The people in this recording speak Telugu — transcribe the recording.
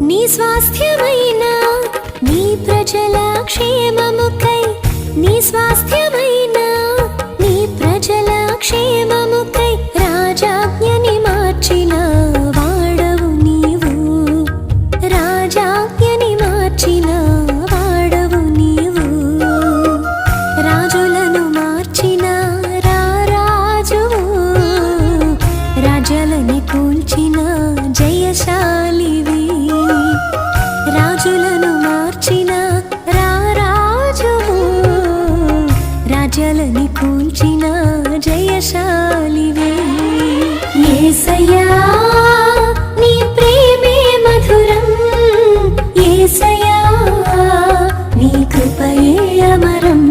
నీ స్వాస్థ్యమైన నీ ప్రజల క్షేమముకై నీ స్వాస్థ్యమైన నీ ప్రజల క్షేమముకై రాజాజ్ఞని మార్చిన వాడవు నీవు. రాజాజ్ఞని మార్చిన వాడవు నీవు. రాజులను మార్చిన రాజువు. రాజలని కూల్చిన జలని కూల్చిన జయశాలివే. సయా నీ ప్రేమే మధురం. ఏసయా నీ కృపయే అమరం.